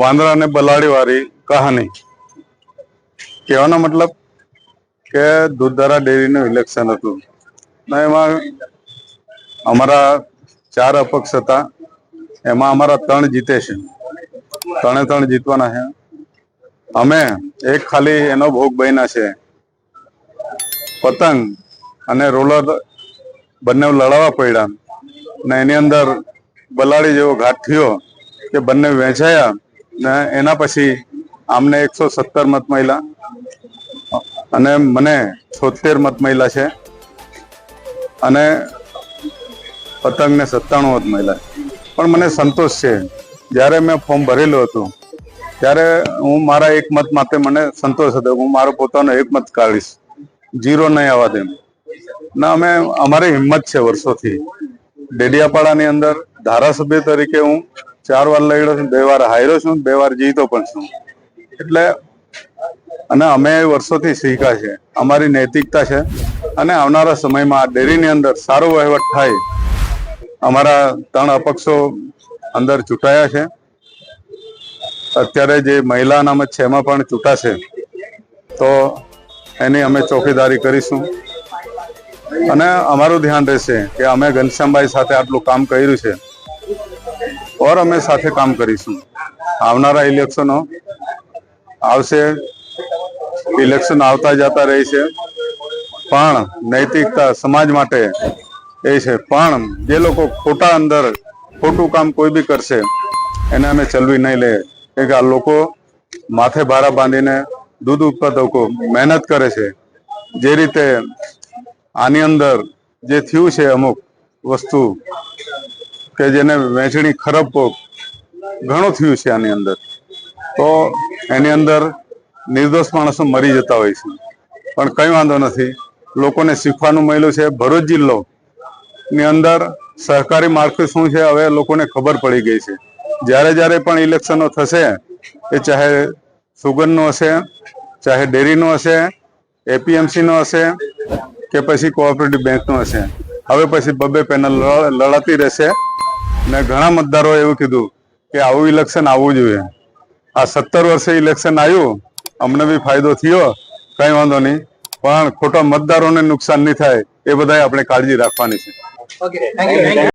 વાંદરા અને બલાડી વાળી કહાની. કહેવાનો મતલબ કે દૂધધારા ડેરીનું ઇલેક્શન હતું. ને, એમાં અમારા ચાર અપક્ષ હતા. એમાં અમારા ત્રણ જીતે છે. ત્રણે ત્રણ જીતવાના છે. અમે એક ખાલી એનો ભોગ બન્યા છે. પતંગ અને રોલર બંને લડાવા પડ્યા. ને એની અંદર બલાડી જેવો ઘાટ થયો કે બંને વેચાયા ને એના પછી આમને એકસો સત્તર મત મહિલા અને મને છોતેર મત મહિલા છે. અને પતંગને સત્તાણું મત મહિલા પણ મને સંતોષ છે. જ્યારે મેં ફોર્મ ભરેલું હતું, ત્યારે હું મારા એક મત માટે મને સંતોષ હતો. હું મારો પોતાનો એક મત કાઢીશ. જીરો નહીં આવવા દેમ. ના અમે, અમારી હિંમત છે વર્ષોથી. ડેડિયાપાડાની અંદર ધારાસભ્ય તરીકે હું ચાર વાર લડ્યો છું, બે વાર હાર્યો છું, બે વાર જીતો પણ છું. એટલે અને અમે વર્ષોથી શીખ્યા છે. અમારી નૈતિકતા છે અને આવનારા સમયમાં ડેરીની અંદર સારો વહીવટ થાય, અમારા ત્રણ અપક્ષો અંદર ચૂંટાયા છે. અત્યારે જે મહિલા છે, એમાં પણ ચૂંટાશે. તો એની અમે ચોકીદારી કરીશું. અને અમારું ધ્યાન રહેશે કે અમે ઘનશ્યામભાઈ સાથે આટલું કામ કર્યું છે. ઓર અમે સાથે કામ કરીશું. આવનારા ઇલેક્શનો આવશે. ઇલેક્શન આવતા જતા રહે છે પણ નૈતિકતા સમાજ માટે એ છે. પણ જે લોકો ખોટા અંદર ખોટું કામ કોઈ બી કરશે, એને અમે ચલવી નહીં લે. કે આ લોકો માથે ભારા બાંધીને દૂધ ઉત્પાદકો મહેનત કરે છે. જે રીતે આની અંદર જે થયું છે અમુક વસ્તુ કે જેને વહેંચણી ખરાબ ઘણું થયું છે આની અંદર. તો એની અંદર નિર્દોષ માણસો મરી જતા હોય છે. પણ કઈ વાંધો નથી. લોકોને શીખવાનું મળ્યું છે. ભરૂચ જિલ્લો ની અંદર સહકારી માળખું શું છે હવે લોકોને ખબર પડી ગઈ છે. જ્યારે જ્યારે પણ ઇલેક્શનો થશે, એ ચાહે સુગરનું હશે, ચાહે ડેરીનું હશે, એપીએમસીનો હશે કે પછી કોઓપરેટિવ બેંકનું હશે. હવે પછી બબે પેનલ લડાતી રહેશે. ને ઘણા મતદારોએ એવું કીધું કે આવું ઇલેક્શન આવવું જોઈએ. આ સત્તર વર્ષે ઇલેક્શન આવ્યું, અમને બી ફાયદો થયો, કઈ વાંધો નહીં. પણ ખોટા મતદારોને નુકસાન નહીં થાય, એ બધાય આપણે કાળજી રાખવાની છે.